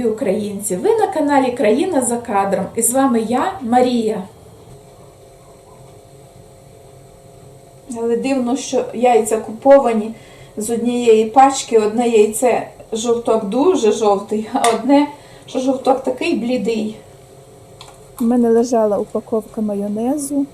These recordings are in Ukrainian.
любі українці! Ви на каналі Країна за кадром і з вами я, Марія. Але дивно, що яйця куповані з однієї пачки, одне яйце жовток дуже жовтий, а одне, що жовток такий блідий. У мене лежала упаковка майонезу,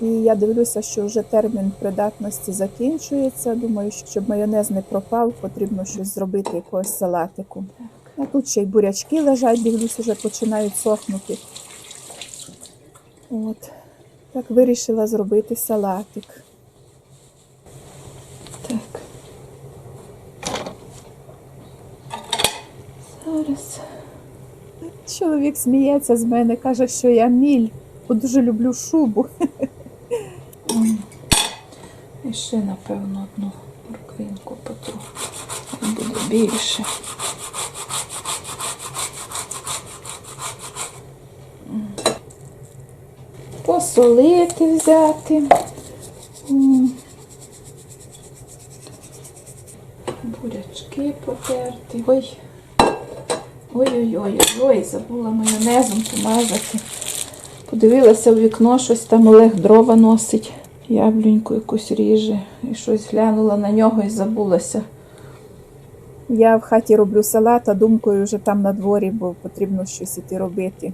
і я дивлюся, що вже термін придатності закінчується. Думаю, щоб майонез не пропав, потрібно щось зробити, якогось салатику. А тут ще й бурячки лежать, дивлюся, вже починають сохнути. От. Так вирішила зробити салатик. Так. Зараз. Чоловік сміється з мене, каже, що я міль, бо дуже люблю шубу. І ще, напевно, одну морквинку потру. Буде більше. Посолити взяти. Бурячки потерти. Ой. Ой-ой-ой, ой, забула майонезом помазати. Подивилася в вікно, щось там Олег дрова носить, яблуньку якусь ріже. І щось глянула на нього і забулася. Я в хаті роблю салат, а думкою вже там на дворі, бо потрібно щось іти робити.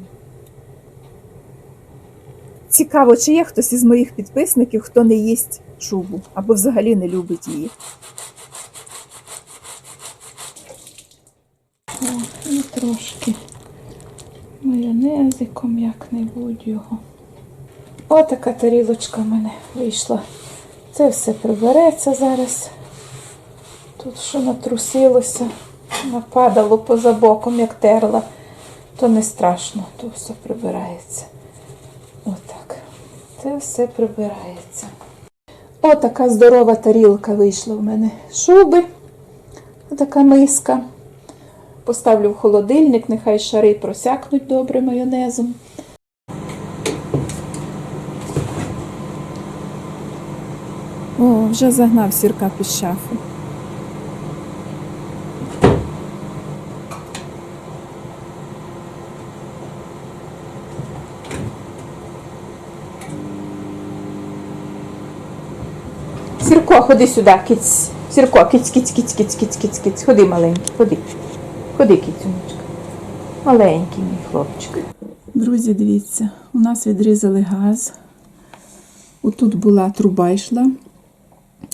Цікаво, чи є хтось із моїх підписників, хто не їсть шубу або взагалі не любить її. О, і трошки майонезиком як-небудь його. Отака тарілочка в мене вийшла. Це все прибереться зараз. Тут що натрусилося, нападало поза боком, як терла, то не страшно, то все прибирається. Це все прибирається. Отака здорова тарілка вийшла в мене. Шуби. така миска. Поставлю в холодильник, нехай шари просякнуть добре майонезом. О, вже загнав сірка під шафу. Сірко, ходи сюди, киць. Сірко, киць, киць, киць, киць, киць, киць, киць. Ходи, маленький, ходи. Ходи, кицюнечка. Маленький мій хлопчик. Друзі, дивіться, у нас відрізали газ. Отут була труба йшла.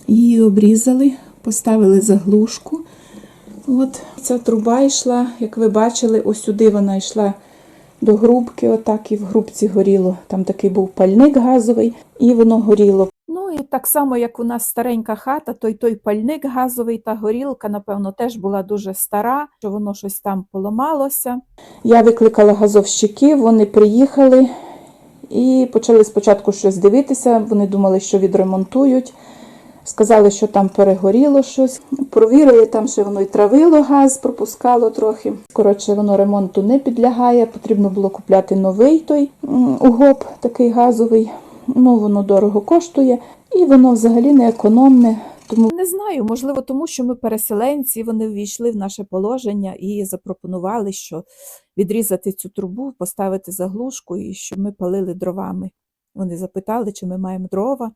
Її обрізали, поставили заглушку. От ця труба йшла, як ви бачили, ось сюди вона йшла до грубки, отак і в грубці горіло. Там такий був пальник газовий, і воно горіло. І так само, як у нас старенька хата, то й той пальник газовий та горілка, напевно, теж була дуже стара, що воно щось там поламалося. Я викликала газовщиків, вони приїхали і почали спочатку щось дивитися. Вони думали, що відремонтують. Сказали, що там перегоріло щось. Провірили, там ще воно й травило газ, пропускало трохи. Коротше, воно ремонту не підлягає. Потрібно було купляти новий той угоп, такий газовий. Ну, воно дорого коштує, і воно взагалі не економне. Тому не знаю, можливо, тому що ми переселенці, вони ввійшли в наше положення і запропонували, що відрізати цю трубу, поставити заглушку і щоб ми палили дровами. Вони запитали, чи ми маємо дрова.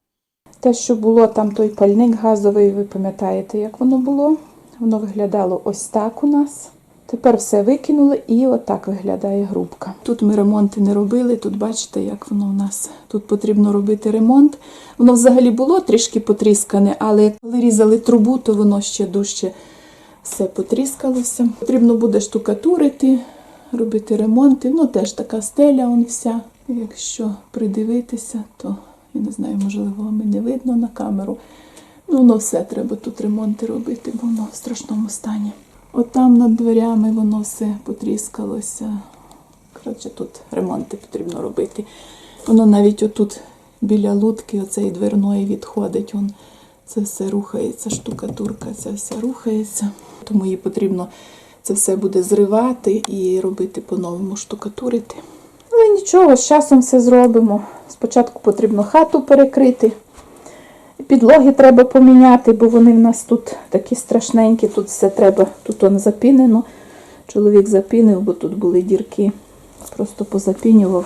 Те, що було там той пальник газовий, ви пам'ятаєте, як воно було? Воно виглядало ось так у нас. Тепер все викинули і отак виглядає грубка. Тут ми ремонти не робили, тут бачите, як воно у нас. Тут потрібно робити ремонт. Воно взагалі було трішки потріскане, але коли різали трубу, то воно ще дужче все потріскалося. Потрібно буде штукатурити, робити ремонти. Ну, теж така стеля он вся. Якщо придивитися, то я не знаю, можливо, вам не видно на камеру. Ну, воно все треба тут ремонти робити, бо воно в страшному стані. От там над дверями воно все потріскалося. Коротше, тут ремонти потрібно робити. Воно навіть отут біля лутки, оцеї дверної відходить. Вон, це все рухається, штукатурка, це все рухається. Тому її потрібно це все буде зривати і робити по-новому штукатурити. Але нічого, з часом все зробимо. Спочатку потрібно хату перекрити. Підлоги треба поміняти, бо вони в нас тут такі страшненькі, тут все треба, тут он запінено. Чоловік запінив, бо тут були дірки. Просто позапінював.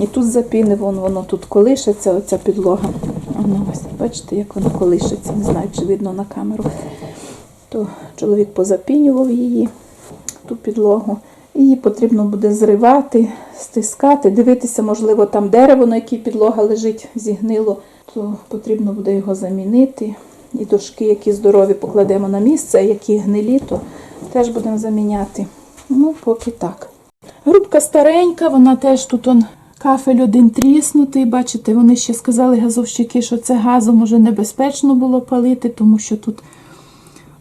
І тут запінив, вон, воно тут колишиться, оця підлога. Воно ось, бачите, як вона колишиться. Не знаю, чи видно на камеру. То чоловік позапінював її, ту підлогу. Її потрібно буде зривати, стискати, дивитися, можливо, там дерево, на якій підлога лежить, зігнило, то потрібно буде його замінити. І дошки, які здорові, покладемо на місце, а які гнилі, то теж будемо заміняти. Ну, поки так. Грубка старенька, вона теж тут он кафель один тріснутий. Бачите, вони ще сказали газовщики, що це газом уже небезпечно було палити, тому що тут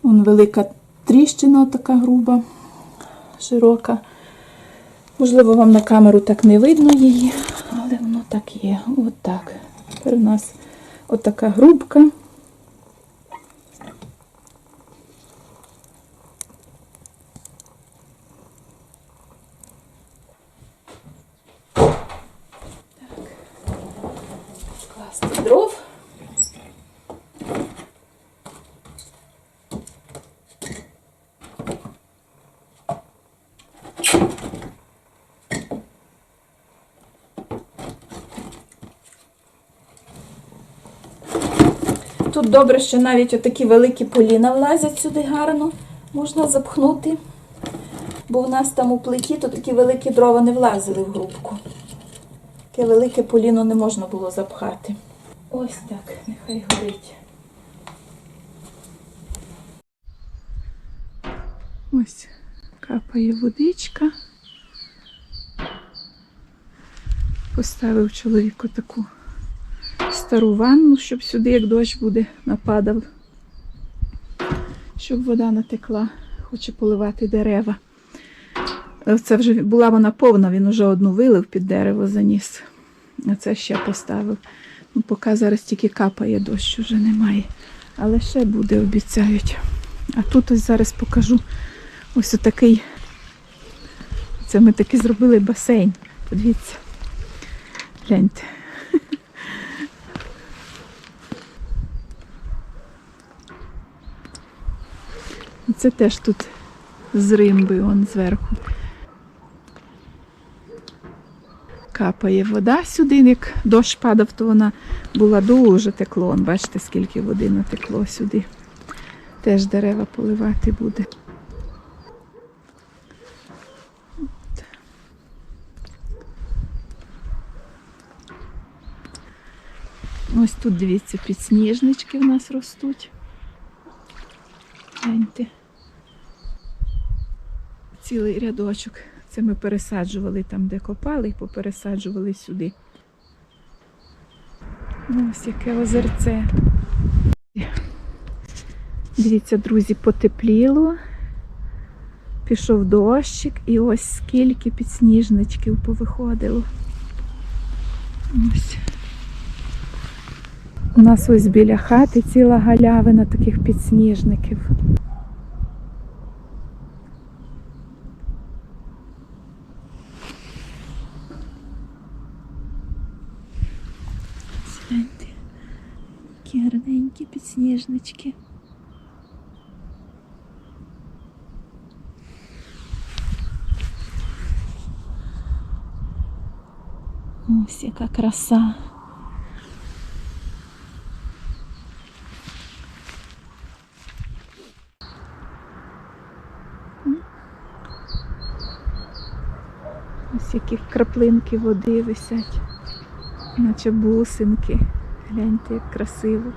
он велика тріщина, така груба, широка. Можливо, вам на камеру так не видно її, але воно так є. От так. Тепер у нас отака грубка. Тут добре, що навіть отакі великі поліна влазять сюди гарно, можна запхнути. Бо в нас там у плиті то такі великі дрова не влазили в грубку. Таке велике поліно не можна було запхати. Ось так, нехай горить. Ось капає водичка. Поставив чоловіку таку стару ванну, щоб сюди, як дощ буде, нападав, щоб вода натекла, хоче поливати дерева. Це вже була вона повна, він вже одну вилив під дерево заніс. А це ще поставив. Ну, поки зараз тільки капає дощ, вже немає. Але ще буде, обіцяють. А тут ось зараз покажу ось отакий. Це ми таки зробили басейн. Подивіться. Гляньте. Це теж тут з римби, он зверху. Капає вода сюди, як дощ падав, то вона була дуже текло. Он, бачите, скільки води натекло сюди. Теж дерева поливати буде. Ось тут, дивіться, підсніжнички в нас ростуть. Гляньте. Цілий рядочок. Це ми пересаджували там, де копали, і попересаджували сюди. Ось яке озерце. Дивіться, друзі, потепліло. Пішов дощик і ось скільки підсніжничків повиходило. Ось. У нас ось біля хати ціла галявина таких підсніжників. Гляньте, які гарненькі підсніжнички. Ось яка краса. Ось які краплинки води висять, наче бусинки. Гляньте, як красиво.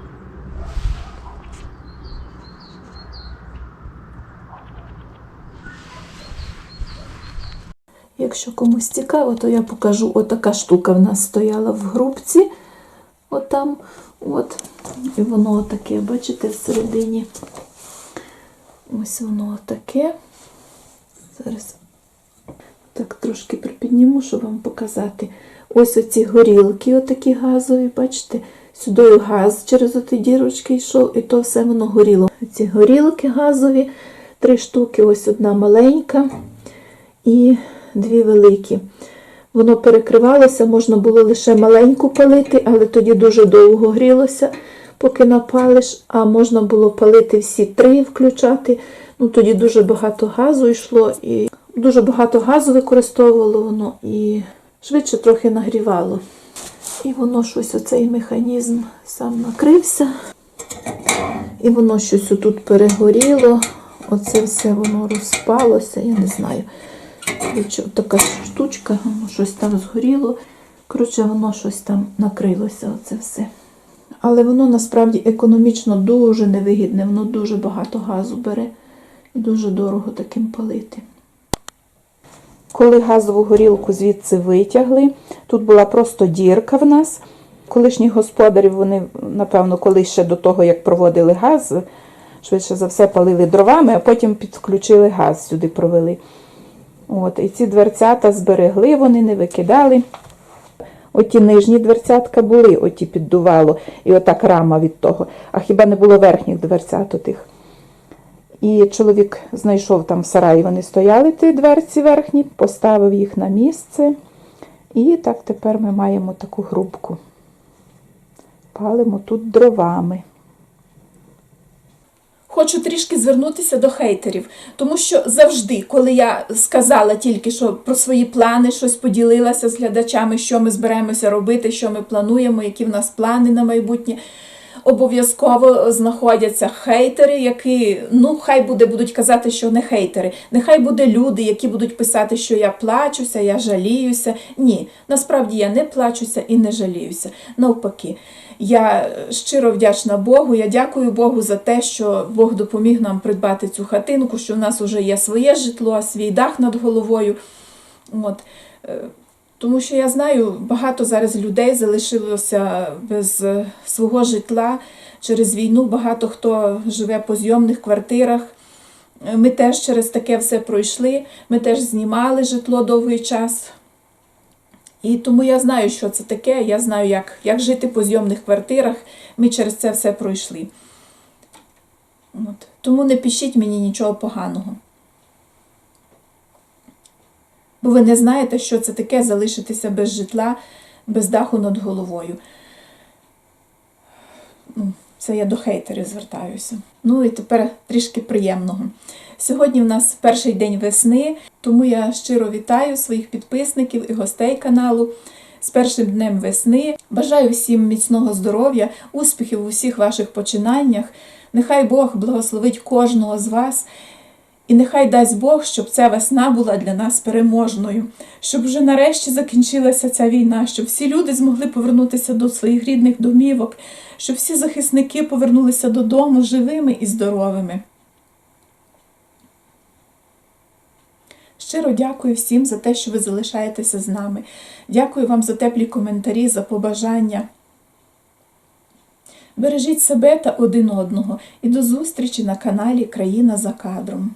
Якщо комусь цікаво, то я покажу. Отака штука в нас стояла в грубці. Отам. От. І воно отаке, бачите, всередині. Ось воно отаке. Зараз так трошки припідніму, щоб вам показати. Ось оці горілки, отакі газові, бачите? Сюди газ через оті дірочки йшов, і то все воно горіло. Ці горілки газові, три штуки, ось одна маленька і дві великі. Воно перекривалося, можна було лише маленьку палити, але тоді дуже довго грілося. поки напалиш, а можна було палити всі три включати. Ну тоді дуже багато газу йшло і дуже багато газу використовувало воно і швидше трохи нагрівало. І воно щось, оцей механізм сам накрився. І воно щось тут перегоріло. Оце все воно розпалося, я не знаю. Така штучка, щось там згоріло. Коротше, воно щось там накрилося, оце все. Але воно насправді економічно дуже невигідне, воно дуже багато газу бере і дуже дорого таким палити. Коли газову горілку звідси витягли, тут була просто дірка в нас. Колишні господарі, вони, напевно, колись ще до того, як проводили газ, швидше за все палили дровами, а потім підключили газ сюди провели. От, і ці дверцята зберегли, вони не викидали. Оті нижні дверцятка були, оті піддувало, і отак рама від того. А хіба не було верхніх дверцят отих? І чоловік знайшов там в сараї, вони стояли, ті дверці верхні, поставив їх на місце. І так тепер ми маємо таку грубку. Палимо тут дровами. Хочу трішки звернутися до хейтерів, тому що завжди, коли я сказала тільки що про свої плани, щось поділилася з глядачами, що ми збираємося робити, що ми плануємо, які в нас плани на майбутнє. Обов'язково знаходяться хейтери, які, ну, хай буде, будуть казати, що не хейтери. Нехай буде люди, які будуть писати, що я плачуся, я жаліюся. Ні, насправді я не плачуся і не жаліюся. Навпаки, я щиро вдячна Богу. Я дякую Богу за те, що Бог допоміг нам придбати цю хатинку, що в нас вже є своє житло, свій дах над головою. От. Е, Тому що я знаю, багато зараз людей залишилося без е, свого житла через війну. Багато хто живе по зйомних квартирах. Е, Ми теж через таке все пройшли. Ми теж знімали житло довгий час. І тому я знаю, що це таке. Я знаю, як, як жити по зйомних квартирах. Ми через це все пройшли. От. Тому не пишіть мені нічого поганого. Бо ви не знаєте, що це таке залишитися без житла, без даху над головою. Ну, Це я до хейтерів звертаюся. Ну і тепер трішки приємного. Сьогодні в нас перший день весни, тому я щиро вітаю своїх підписників і гостей каналу з першим днем весни. Бажаю всім міцного здоров'я, успіхів у всіх ваших починаннях. Нехай Бог благословить кожного з вас. І нехай дасть Бог, щоб ця весна була для нас переможною, щоб вже нарешті закінчилася ця війна, щоб всі люди змогли повернутися до своїх рідних домівок, щоб всі захисники повернулися додому живими і здоровими. Щиро дякую всім за те, що ви залишаєтеся з нами. Дякую вам за теплі коментарі, за побажання. Бережіть себе та один одного і до зустрічі на каналі Країна за кадром.